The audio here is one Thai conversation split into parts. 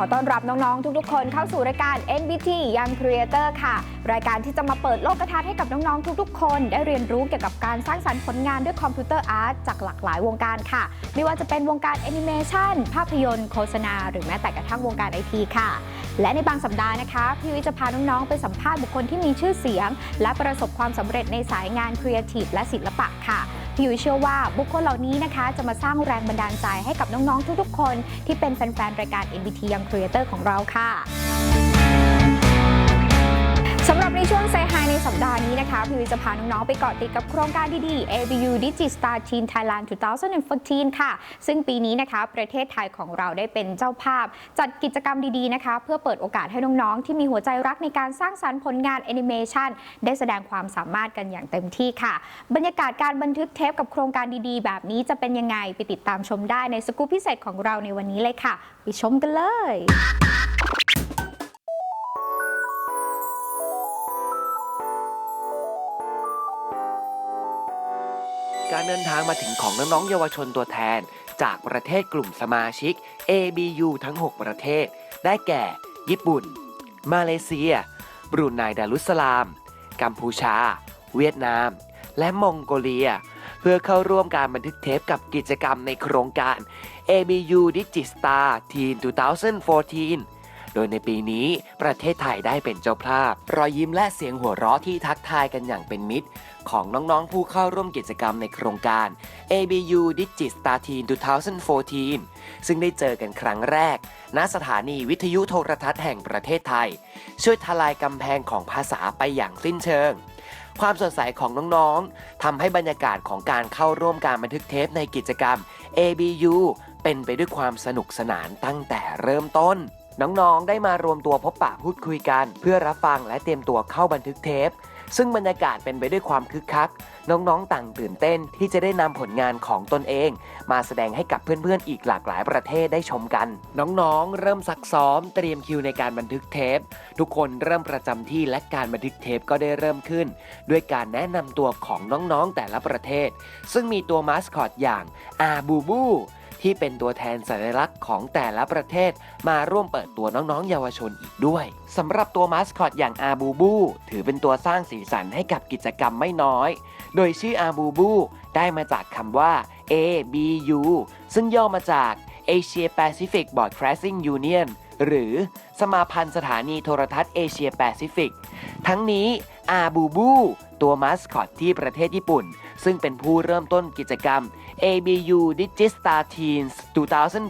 ขอต้อนรับน้องๆ ทุกๆ คนเข้าสู่รายการ NBT Young Creator ค่ะ รายการที่จะมาเปิดโลกทัศน์ให้กับน้องๆ ทุกๆ คน ได้เรียนรู้เกี่ยวกับการสร้างสรรค์ผลงานด้วยคอมพิวเตอร์อาร์ตจากหลากหลายวงการค่ะ ไม่ว่าจะเป็นวงการแอนิเมชันภาพยนตร์โฆษณา หรือแม้แต่กระทั่งวงการไอทีค่ะ และในบางสัปดาห์นะคะพี่วิจะพาน้องๆ ไปสัมภาษณ์บุคคลที่มีชื่อเสียง และประสบความสำเร็จในสายงานครีเอทีฟและศิลปะค่ะ พี่ยุ้ยเชื่อว่าบุคคลเหล่านี้นะคะ จะมาสร้างแรงบันดาลใจให้กับน้องๆทุกๆคน ที่เป็นแฟนๆรายการ NBT Young Creator ของเราค่ะ สำหรับในช่วง Say Hi ในสัปดาห์นี้นะคะพี่วิวจะพาน้อง ๆ ไปเกาะติดกับโครงการดีๆ ABU Digistar Teen Thailand 2014 ค่ะ ซึ่งปีนี้นะคะประเทศไทยของเราได้เป็นเจ้าภาพ จัดกิจกรรมดี ๆ นะคะ เพื่อเปิดโอกาสให้น้อง ๆ ที่มีหัวใจรักในการสร้างสรรค์ผลงานแอนิเมชันได้แสดงความสามารถกันอย่างเต็มที่ค่ะ บรรยากาศการบันทึกเทปกับโครงการดีๆ แบบนี้จะเป็นยังไงไปติดตามชมได้ในสกู๊ปพิเศษของเราในวันนี้เลยค่ะไปชมกันเลย การเดินทางมาถึงของน้องๆเยาวชนตัวแทน จากประเทศกลุ่มสมาชิก ABU ทั้ง 6 ประเทศ ได้แก่ ญี่ปุ่น มาเลเซีย บรูไนดารุสสลาม กัมพูชา เวียดนาม และมองโกเลีย เพื่อเข้าร่วมการบันทึกเทปกับกิจกรรมในโครงการ ABU Digistar Teen 2014 โดยในปีนี้ประเทศไทยได้เป็นเจ้าภาพ รอยยิ้มและเสียงหัวเราะที่ทักทายกันอย่างเป็นมิตร ของน้องๆผู้เข้าร่วมกิจกรรมในโครงการ ABU Digistar Teen 2014 ซึ่งได้เจอกันครั้งแรก ณสถานีวิทยุโทรทัศน์แห่งประเทศไทย ช่วยทลายกำแพงของภาษาไปอย่างสิ้นเชิงความสดใสของน้องๆ ทำให้บรรยากาศของการเข้าร่วมการบันทึกเทปในกิจกรรม ABU เป็นไปด้วยความสนุกสนานตั้งแต่เริ่มต้น น้องๆ ได้มารวมตัวพบปะพูดคุยกัน เพื่อรับฟังและเตรียมตัวเข้าบันทึกเทป ซึ่งบรรยากาศเป็นไปด้วยความคึกคัก น้องๆ ต่างตื่นเต้นที่จะได้นำผลงานของตนเอง มาแสดงให้กับเพื่อนๆ อีกหลากหลายประเทศได้ชมกัน น้องๆ เริ่มซักซ้อม เตรียมคิวในการบันทึกเทป ทุกคนเริ่มประจำที่และการบันทึกเทปก็ได้เริ่มขึ้น ด้วยการแนะนำตัวของน้องๆ แต่ละประเทศ ซึ่งมีตัวมาสคอตอย่างอาบูบู ที่เป็นตัวแทนสัญลักษณ์ของแต่ละประเทศ มาร่วมเปิดตัวน้องๆ เยาวชนอีกด้วยสำหรับตัวมาสคอตอย่างอาบูบู ถือเป็นตัวสร้างสีสันให้กับกิจกรรมไม่น้อย โดยชื่ออาบูบูได้มาจากคำว่า ABU ซึ่งย่อมาจาก Asia Pacific Broadcasting Union หรือสมาพันธ์สถานีโทรทัศน์เอเชียแปซิฟิก ทั้งนี้อาบูบูตัวมาสคอตที่ประเทศญี่ปุ่น ซึ่งเป็นผู้เริ่มต้นกิจกรรม ABU Digistar Teens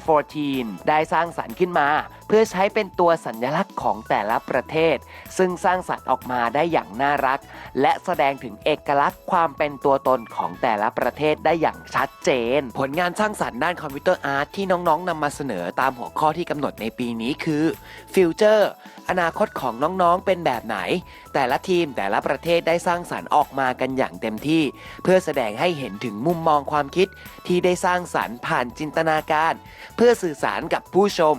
2014 ได้สร้างสรรค์ขึ้นมา เพื่อใช้เป็นตัวสัญลักษณ์ของแต่ละประเทศ ซึ่งสร้างสรรค์ออกมาได้อย่างน่ารัก และแสดงถึงเอกลักษณ์ความเป็นตัวตนของแต่ละประเทศได้อย่างชัดเจน ผลงานสร้างสรรค์ด้านคอมพิวเตอร์อาร์ตที่น้องๆนำมาเสนอตามหัวข้อที่กำหนดในปีนี้คือ Future อนาคตของน้องๆเป็นแบบไหน แต่ละทีมแต่ละประเทศได้สร้างสรรค์ออกมากันอย่างเต็มที่ เพื่อแสดงให้เห็นถึงมุมมองความคิดที่ได้สร้างสรรค์ผ่านจินตนาการ เพื่อสื่อสารกับผู้ชม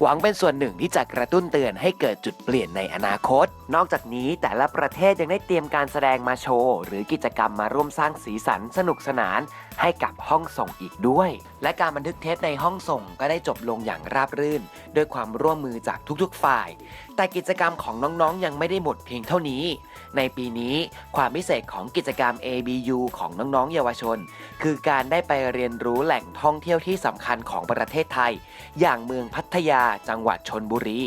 หวังเป็นเป็นส่วนหนึ่งที่จะกระตุ้นเตือนให้เกิดจุดเปลี่ยนในอนาคต นอกจากนี้แต่ละประเทศยังได้เตรียมการแสดงมาโชว์ หรือกิจกรรมมาร่วมสร้างสีสันสนุกสนาน ให้กับห้องส่งอีกด้วย และการบันทึกเทปในห้องส่งก็ได้จบลงอย่างราบรื่น ด้วยความร่วมมือจากทุกๆฝ่าย แต่กิจกรรมของน้องๆ ยังไม่ได้หมดเพียงเท่านี้ ในปีนี้ความพิเศษของกิจกรรม ABU ของน้องๆ เยาวชน คือการได้ไปเรียนรู้แหล่งท่องเที่ยวที่สำคัญของประเทศไทย อย่างเมืองพัทยาจังงหวัดชนบุรี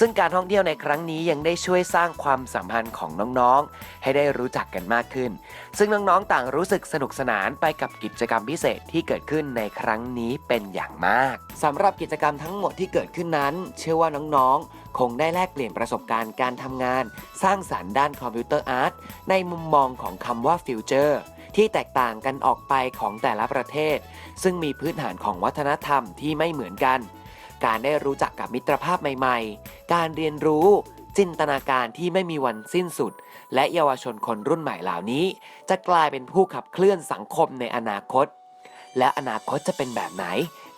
ซึ่งการท่องเที่ยวในครั้งนี้ยังได้ช่วยสร้างความสัมพันธ์ของน้องๆ ให้ได้รู้จักกันมากขึ้น ซึ่งน้องๆต่างรู้สึกสนุกสนานไปกับกิจกรรมพิเศษที่เกิดขึ้นในครั้งนี้เป็นอย่างมากสำหรับกิจกรรมทั้งหมดที่เกิดขึ้นนั้น เชื่อว่าน้องๆ คงได้แลกเปลี่ยนประสบการณ์การทำงาน สร้างสารรค์ด้านคอมพิวเตอร์อาร์ตในมุมมองของคำว่าฟิวเจอร์ที่แตกต่างกันออกไปของแต่ละประเทศ ซึ่งมีพื้นฐานของวัฒนธรรมที่ไม่เหมือนกัน การได้รู้จักกับมิตรภาพใหม่ ๆ การเรียนรู้ จินตนาการที่ไม่มีวันสิ้นสุด และเยาวชนคนรุ่นใหม่เหล่านี้ จะกลายเป็นผู้ขับเคลื่อนสังคมในอนาคต และอนาคตจะเป็นแบบไหน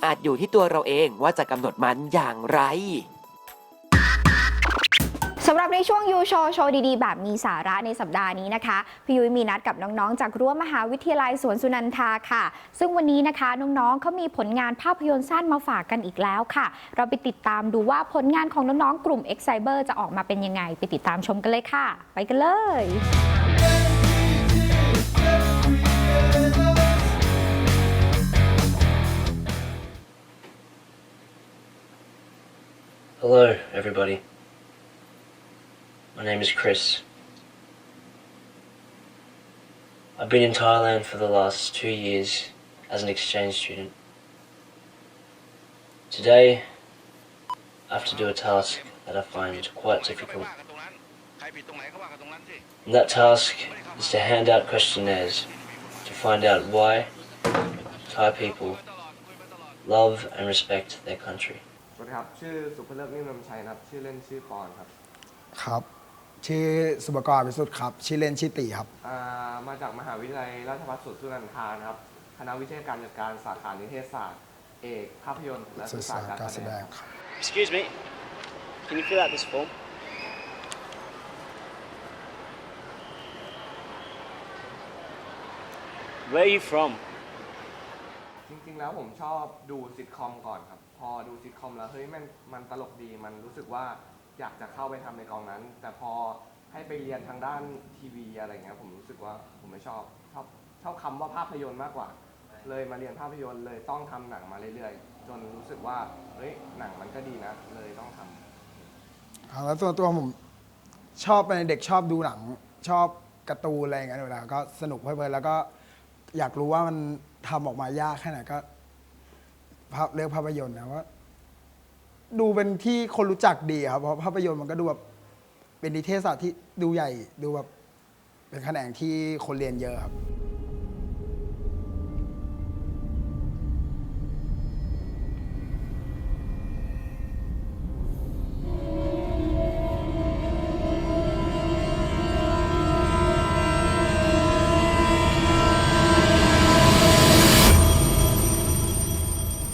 อาจอยู่ที่ตัวเราเองว่าจะกำหนดมันอย่างไร สำหรับในช่วงยูโชว์โชว์ดีๆ แบบมีสาระในสัปดาห์นี้นะคะ พี่ยุ้ยมีนัดกับน้องๆ จากรั้วมหาวิทยาลัยสวนสุนันทาค่ะ ซึ่งวันนี้นะคะน้องๆเขามีผลงานภาพยนตร์สั้นมาฝากกันอีกแล้วค่ะ เราไปติดตามดูว่าผลงานของน้องๆ กลุ่ม X Cyber จะออกมาเป็นยังไง ไปติดตามชมกันเลยค่ะ ไปกันเลย Hello, everybody. My name is Chris. I've been in Thailand for the last two years as an exchange student. Today, I have to do a task that I find quite difficult. ว่ากันตรงนั้น ใครผิดตรงไหนก็ว่ากันตรงนั้นสิ And that task is to hand out questionnaires to find out why Thai people ตลอดคุยไปตลอด love and respect their country. สวัสดีครับ ชื่อสุภเลิกนิ่มนำชัยนะครับ ชื่อเล่นชื่อปอนครับ ครับ ชื่อสุปกรณ์วิสุทธ์ครับ ชื่อเล่นชื่อตีครับ อ่ามาจากมหาวิทยาลัยราชภัฏสวนสุนันทานะครับ คณะวิทยาการจัดการสาขานิเทศศาสตร์ เอกภาพยนตร์และศึสื่กอษาสารกาการรแสแสดดงง ครับ Excuse me. Can you fill out this form? Where are you from? จริงๆ แล้วผมชอบดูซิทคอมก่อนครับ พอดูซิทคอมแล้วเฮ้ยมันมันตลกดี มันรู้สึกว่า อยากจะเข้าไปทำในกองนั้น แต่พอให้ไปเรียนทางด้านทีวีอะไรเงี้ยผมรู้สึกว่าผมไม่ชอบชอบชอบคำว่าภาพยนตร์มากกว่า เลยมาเรียนภาพยนตร์เลยต้องทำหนังมาเรื่อยๆ จนรู้สึกว่าเฮ้ยหนังมันก็ดีนะ เลยต้องทำ เอาแล้วตัวตัวผมชอบเป็นเด็กชอบดูหนัง ชอบการ์ตูนอะไรอย่างเงี้ยเวลาก็สนุกเพลินๆแล้วก็อยากรู้ว่ามันทำออกมายากแค่ไหนก็ภาพเลือกภาพยนตร์นะว่า ดูเป็นที่คนรู้จักดีครับเพราะภาพยนตร์มันก็ดูแบบเป็นนิเทศศาสตร์ที่ดูใหญ่ดูแบบเป็นแขนงที่คนเรียนเยอะครับ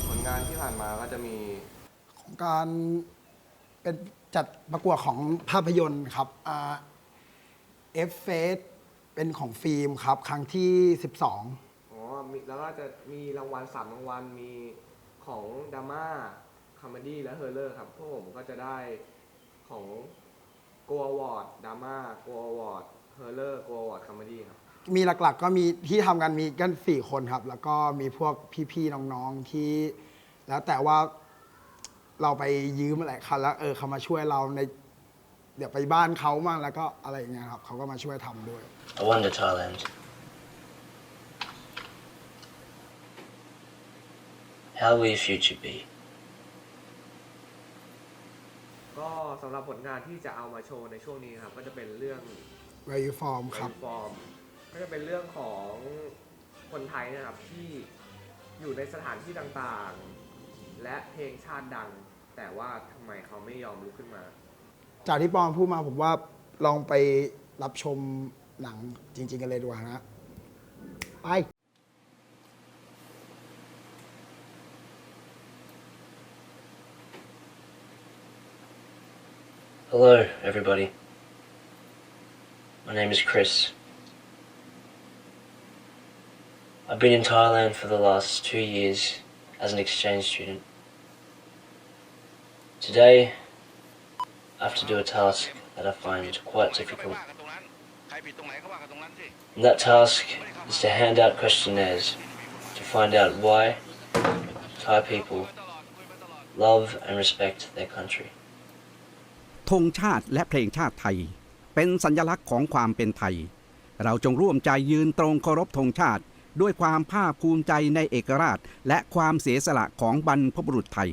ผลงานที่ผ่านมาก็จะมี การเป็นจัดประกวดของภาพยนตร์ครับเอฟเฟสเป็นของฟิล์มครับ ครั้งที่ 12 อ๋อมีแล้วก็จะมีรางวัลสามรางวัล มีของดราม่าคอมเมดี้และเฮอร์เลอร์ครับ พวกผมก็จะได้ของโกอวอร์ดดราม่าโกอวอร์ดเฮอร์เลอร์โกอวอร์ดคอมเมดี้ครับ มีหลักๆ ก็มีที่ทำกันมีกันสี่คนครับ แล้วก็มีพวกพี่ๆ น้องๆ ที่ แล้วแต่ว่า เราไปยืมอะไรเขาแล้วเออเขามาช่วยเราใน เดี๋ยวไปบ้านเขามั่งแล้วก็อะไรอย่างเงี้ยครับเขาก็มาช่วยทำด้วย I wonder, Thailand. How will your future be? ก็สำหรับผลงานที่จะเอามาโชว์ในช่วงนี้ครับก็จะเป็นเรื่อง Where you from ครับ ฟอร์มก็จะเป็นเรื่องของคนไทยนะครับที่อยู่ในสถานที่ต่างๆ และเพลงชาติดัง แต่ว่าทำไมเขาไม่ยอมลุกขึ้นมา จากที่ปองพูดมาผมว่าลองไปรับชมหนังจริง ๆ กันเลยดีกว่านะไป Hello, everybody. My name is Chris. I've been in Thailand for the last two years as an exchange student. Today, I have to do a task that I find quite difficult. And that task is to hand out questionnaires to find out why Thai people love and respect their country. ธงชาติและเพลงชาติไทย เป็นสัญลักษณ์ของความเป็นไทย เราจงร่วมใจยืนตรงเคารพธงชาติ ด้วยความภาคภูมิใจในเอกราช และความเสียสละของบรรพบุรุษไทย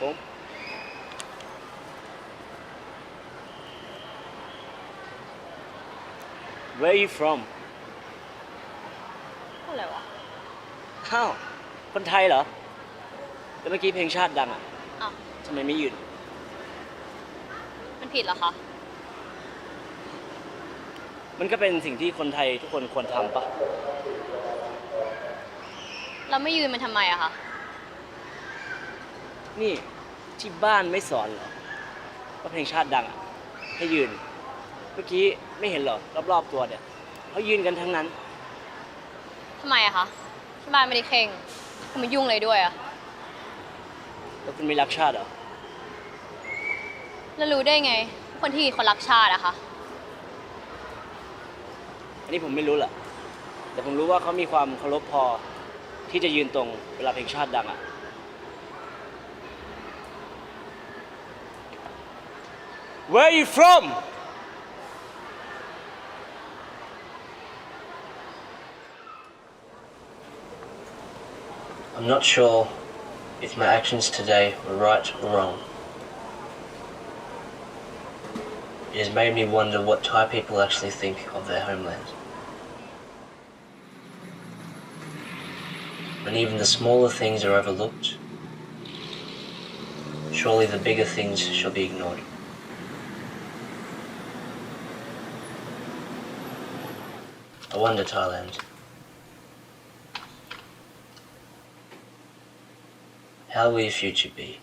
you fill out this form? Where are you from? อะไรวะอ้าวคนไทยเหรอ แต่เมื่อกี้เพลงชาติดังอะอ้าวทำไมไม่ยืน มันผิดเหรอคะ มันก็เป็นสิ่งที่คนไทยทุกคนควรทำปะ เราไม่ยืนมันทำไมอะคะ นี่ที่บ้านไม่สอนเหรอว่าเพลงชาติดังอะให้ยืน เมื่อกี้ไม่เห็นเหรอรอบๆตัวเนี่ยเขายืนกันทั้งนั้น ทำไมอะคะที่บ้านไม่ได้เข่งคุณมายุ่งเลยด้วยอะแล้วคุณไม่รักชาติเหรอแล้วรู้ได้ไงคนที่คนรักชาติอะคะอันนี้ผมไม่รู้แหละแต่ผมรู้ว่าเขามีความเคารพพอที่จะยืนตรงเวลาเพลงชาติดังอะ Where are you from? I'm not sure if my actions today were right or wrong. It has made me wonder what Thai people actually think of their homeland. When even the smaller things are overlooked, surely the bigger things shall be ignored. I wonder, Thailand. How will your future be?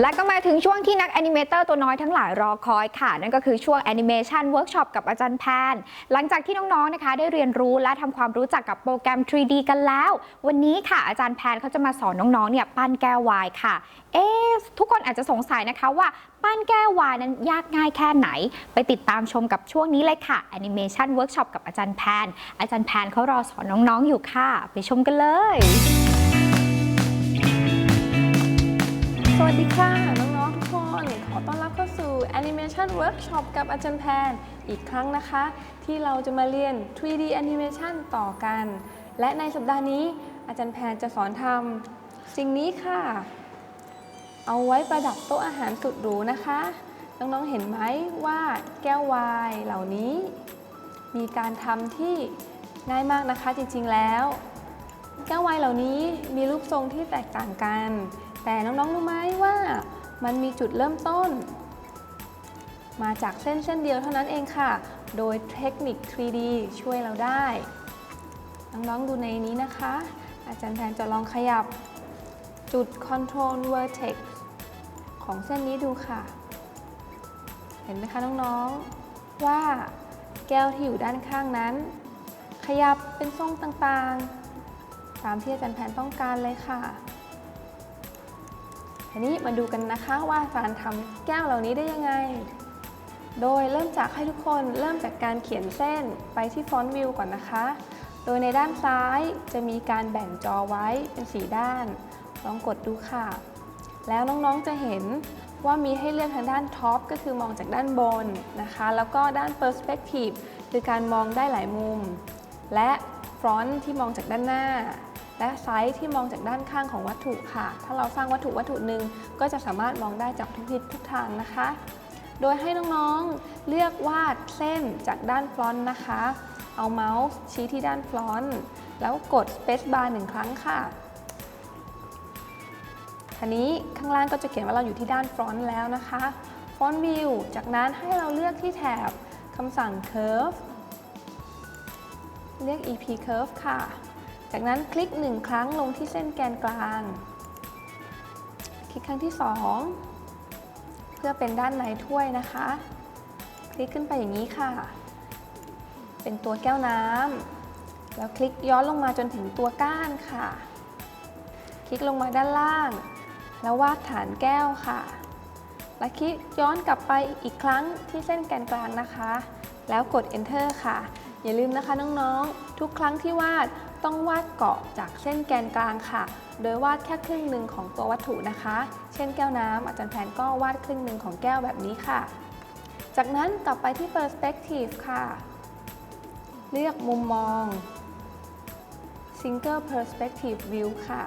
และก็มาถึงช่วงที่นักแอนิเมเตอร์ตัวน้อยทั้งหลายรอคอยค่ะ นั่นก็คือช่วงแอนิเมชันเวิร์กช็อปกับอาจารย์แพน หลังจากที่น้องๆนะคะ ได้เรียนรู้และทำความรู้จักกับโปรแกรม 3D กันแล้ว วันนี้ค่ะอาจารย์แพนเขาจะมาสอนน้องๆเนี่ยปั้นแก้ววายค่ะ เอ๊ะทุกคนอาจจะสงสัยนะคะว่าปั้นแก้ววายนั้นยากง่ายแค่ไหน ไปติดตามชมกับช่วงนี้เลยค่ะแอนิเมชันเวิร์กช็อปกับอาจารย์แพน อาจารย์แพนเขารอสอนน้องๆอยู่ค่ะ ไปชมกันเลย สวัสดีค่ะ น้อง ๆ ทุกคน ขอต้อนรับเข้าสู่ Animation Workshop กับอาจารย์แพนอีกครั้งนะคะ ที่เราจะมาเรียน 3D Animation ต่อกัน และในสัปดาห์นี้อาจารย์แพนจะสอนทำสิ่งนี้ค่ะ เอาไว้ประดับโต๊ะอาหารสุดหรูนะคะ น้อง ๆ เห็นไหมว่าแก้ววายเหล่านี้ มีการทำที่ง่ายมากนะคะจริง ๆ แล้ว แก้ววายเหล่านี้มีรูปทรงที่แตกต่างกัน แต่น้องๆรู้ไหมว่ามันมีจุดเริ่มต้น มาจากเส้นเส้นเดียวเท่านั้นเองค่ะ โดยเทคนิค 3D ช่วยเราได้ น้องๆดูในนี้นะคะ อาจารย์แทนจะลองขยับจุด Control Vertex ของเส้นนี้ดูค่ะ เห็นไหมคะน้องๆว่าแก้วที่อยู่ด้านข้างนั้น ขยับเป็นทรงต่างๆ ตามที่อาจารย์แพนต้องการเลยค่ะ ทีนี้มาดูกันนะคะว่าการทำแก้วเหล่านี้ได้ยังไง โดยเริ่มจากให้ทุกคนเริ่มจากการเขียนเส้นไปที่ฟอนต์วิวก่อนนะคะ โดยในด้านซ้ายจะมีการแบ่งจอไว้เป็นสีด้าน ลองกดดูค่ะ แล้วน้องๆจะเห็นว่ามีให้เลือกทางด้านท็อปก็คือมองจากด้านบนนะคะ แล้วก็ด้าน Perspective คือการมองได้หลายมุม และฟรอนต์ที่มองจากด้านหน้า และไซส์ที่มองจากด้านข้างของวัตถุค่ะ ถ้าเราสร้างวัตถุวัตถุหนึ่งก็จะสามารถมองได้จากทุกทิศทุกทางนะคะ โดยให้น้องๆเลือกวาดเส้นจากด้านฟรอนต์นะคะ เอาเมาส์ชี้ที่ด้านฟรอนต์แล้วกด Space Bar หนึ่งครั้งค่ะทีนี้ข้างล่างก็จะเขียนว่าเราอยู่ที่ด้านฟรอนต์แล้วนะคะฟอนต์วิวจากนั้นให้เราเลือกที่แถบคำสั่ง curve เรียก EP curve ค่ะ จากนั้นคลิกหนึ่งครั้งลงที่เส้นแกนกลาง คลิกครั้งที่ 2 เพื่อเป็นด้านในถ้วยนะคะ คลิกขึ้นไปอย่างนี้ค่ะ เป็นตัวแก้วน้ำแล้วคลิกย้อนลงมาจนถึงตัวก้านค่ะ คลิกลงมาด้านล่าง แล้ววาดฐานแก้วค่ะ และคลิกย้อนกลับไปอีกครั้งที่เส้นแกนกลางนะคะ แล้วกด enter ค่ะ อย่าลืมนะคะน้องๆ ทุกครั้งที่วาด ต้องวาดเกาะจากเส้นแกนกลางค่ะ โดยวาดแค่ครึ่งหนึ่งของตัววัตถุนะคะ เช่นแก้วน้ำอาจารย์แผนก็วาดครึ่งหนึ่งของแก้วแบบนี้ค่ะ จากนั้นกลับไปที่ perspective ค่ะ เลือกมุมมอง single perspective view ค่ะ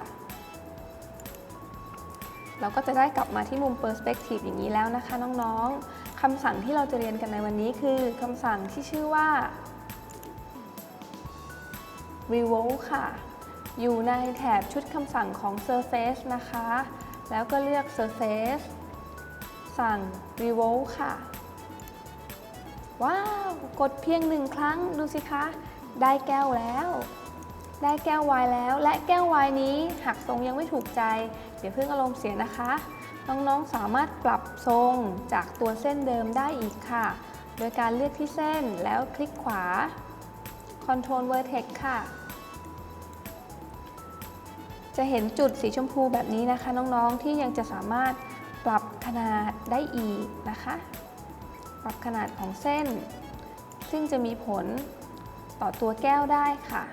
เราก็จะได้กลับมาที่มุม perspective อย่างนี้แล้วนะคะน้องๆคำสั่งที่เราจะเรียนกันในวันนี้คือคำสั่งที่ชื่อว่า revolve ค่ะ อยู่ในแถบชุดคำสั่งของ surface นะคะ แล้วก็เลือก surface สั่ง revolve ค่ะ ว้าว กดเพียงหนึ่งครั้งดูสิคะ ได้แก้วแล้ว ได้แก้ววายแล้ว และแก้ววายนี้หากทรงยังไม่ถูกใจ เดี๋ยวเพิ่งอารมณ์เสียนะคะ น้องๆสามารถปรับทรงจากตัวเส้นเดิมได้อีกค่ะ โดยการเลือกที่เส้นแล้วคลิกขวา Control Vertex ค่ะ จะเห็นจุดสีชมพูแบบนี้นะคะ น้องๆที่ยังจะสามารถปรับขนาดได้อีกนะคะ ปรับขนาดของเส้น ซึ่งจะมีผลต่อตัวแก้วได้ค่ะ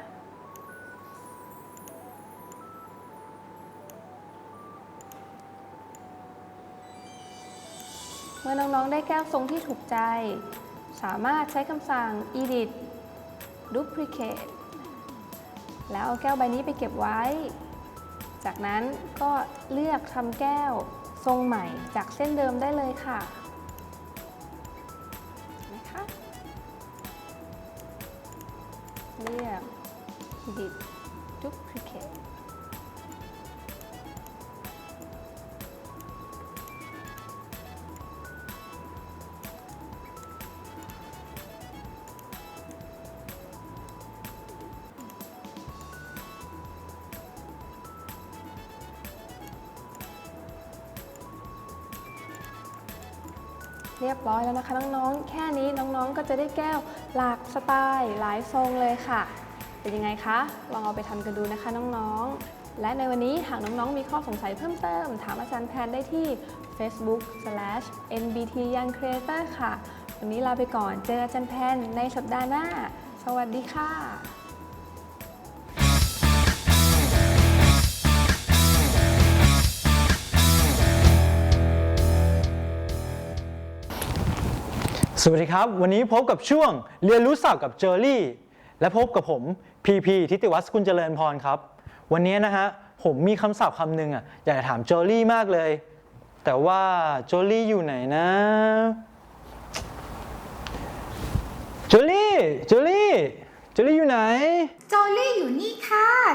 เมื่อน้องๆ ได้แก้วทรงที่ถูกใจ สามารถใช้คำสั่ง edit duplicate แล้วเอาแก้วใบนี้ไปเก็บไว้ จากนั้นก็เลือกทำแก้วทรงใหม่จากเส้นเดิมได้เลยค่ะ อยแล้วนะคะน้องๆ แค่นี้น้องๆ ก็จะได้แก้วหลากสไตล์หลายทรงเลยค่ะ เป็นยังไงคะ ลองเอาไปทำกันดูนะคะน้องๆ และในวันนี้หากน้องๆ มีข้อสงสัยเพิ่มเติม ถามอาจารย์แพนได้ที่ facebook/nbt young creator ค่ะ วันนี้ลาไปก่อน เจออาจารย์แพนในสัปดาห์หน้า สวัสดีค่ะ สวัสดีครับ วันนี้พบกับช่วงเรียนรู้ศัพท์กับเจอรี่ และพบกับผมพีพีทิติวัฒน์สกุลเจริญพรครับ วันนี้นะฮะผมมีคำศัพท์คำหนึ่งอะอยากจะถามเจอรี่มากเลย แต่ว่าเจอรี่อยู่ไหนนะเจอรี่เจอรี่เจอรี่อยู่ไหนโจลี่อยู่นี่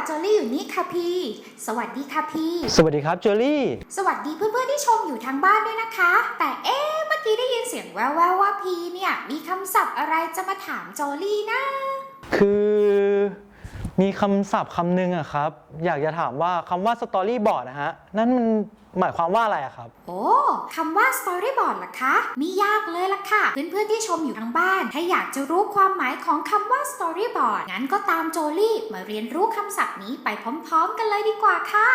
ค่ะโจลี่อยู่นี่ค่ะพี่ สวัสดีค่ะพี่ สวัสดีครับเจอรี่ สวัสดีเพื่อนๆที่ชมอยู่ทางบ้านด้วยนะคะ แต่เอ๊ะเมื่อกี้ได้ยินเสียงแว่วๆว่าพี่เนี่ยมีคำศัพท์อะไรจะมาถามโจลี่นะ คือ มีคำศัพท์คำหนึ่งอะครับ อยากจะถามว่าคำว่าสตอรี่บอร์ดนะฮะ นั่นมันหมายความว่าอะไรอะครับ โอ้คำว่า storyboard ล่ะคะไม่ยากเลยล่ะค่ะ เพื่อนๆที่ชมอยู่ทางบ้าน ถ้าอยากจะรู้ความหมายของคำว่า storyboard งั้นก็ตามโจลี่มาเรียนรู้คำศัพท์นี้ไปพร้อมๆ กันเลยดีกว่าค่ะ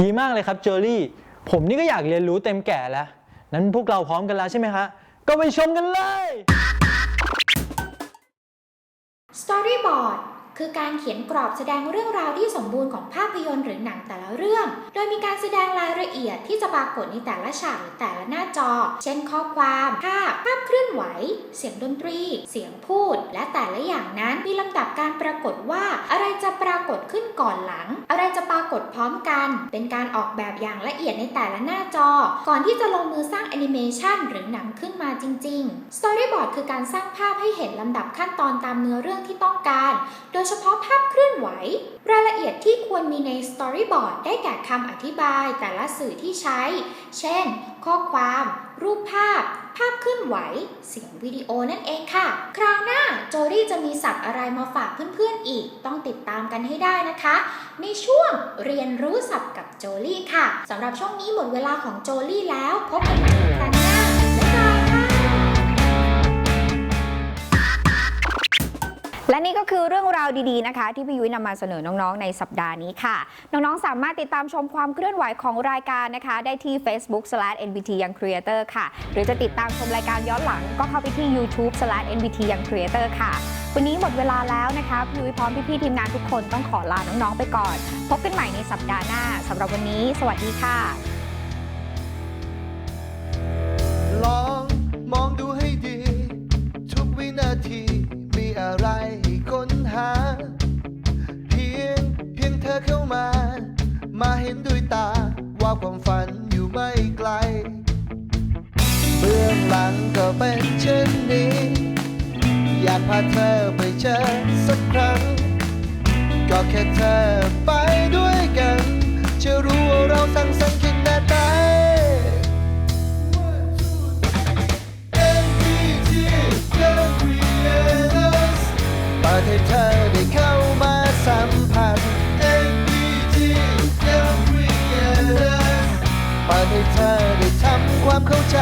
ดีมากเลยครับเจอรี่ ผมนี่ก็อยากเรียนรู้เต็มแก่แล้ว นั้นพวกเราพร้อมกันแล้วใช่ไหมฮะก็ไปชมกันเลย storyboard คือการเขียนกรอบแสดงเรื่องราวที่สมบูรณ์ของภาพยนตร์หรือหนังแต่ละเรื่อง โดยมีการแสดงรายละเอียดที่จะปรากฏในแต่ละฉากหรือแต่ละหน้าจอ เช่นข้อความภาพภาพเคลื่อนไหว เสียงดนตรี เสียงพูด และแต่ละอย่างนั้นมีลำดับการปรากฏว่าอะไรจะปรากฏขึ้นก่อนหลัง อะไรจะปรากฏพร้อมกัน เป็นการออกแบบอย่างละเอียดในแต่ละหน้าจอ ก่อนที่จะลงมือสร้างแอนิเมชันหรือหนังขึ้นมาจริงๆ Storyboard คือการสร้างภาพให้เห็นลำดับขั้นตอนตามเนื้อเรื่องที่ต้องการ โดยยเฉพาะภาพเคลื่อนไหว รายละเอียดที่ควรมีใน Storyboard ได้แก่คำอธิบายแต่ละสื่อที่ใช้ เช่น ข้อความ รูปภาพ ภาพเคลื่อนไหว เสียงวิดีโอนั่นเองค่ะ คราวหน้าโจลี่จะมีศัพท์อะไรมาฝากเพื่อนๆอีก ต้องติดตามกันให้ได้นะคะ ในช่วงเรียนรู้ศัพท์กับโจลี่ค่ะสำหรับช่วงนี้หมดเวลาของโจลี่แล้วพบกันใหม่ครั้ง และนี่ก็คือเรื่องราวดีๆนะคะ ที่พี่ยุ้ยนำมาเสนอน้องๆ ในสัปดาห์นี้ค่ะ น้องๆ สามารถติดตามชมความเคลื่อนไหวของรายการนะคะ ได้ที่ facebook/nbt young creator ค่ะ หรือจะติดตามชมรายการย้อนหลังก็เข้าไปที่ youtube/nbt young creator ค่ะ วันนี้หมดเวลาแล้วนะคะพี่ยุ้ยพร้อมพี่ๆทีมงานทุกคนต้องขอลาน้องๆ ไปก่อน พบกันใหม่ในสัปดาห์หน้าสำหรับวันนี้ สวัสดีค่ะลองมองดูให้ดี ทุกวินาที หลังก็เป็นเช่นนี้ อยากพาเธอไปเจอสักครั้ง ก็แค่เธอไปด้วยกัน จะรู้ว่าเราสร้งสรรค์ขนาดไหน NBT Young Creators เปิดให้เธอได้เข้ามาสัมผัส NBT Young Creators เปิดให้เธอได้ทำความเข้าใจ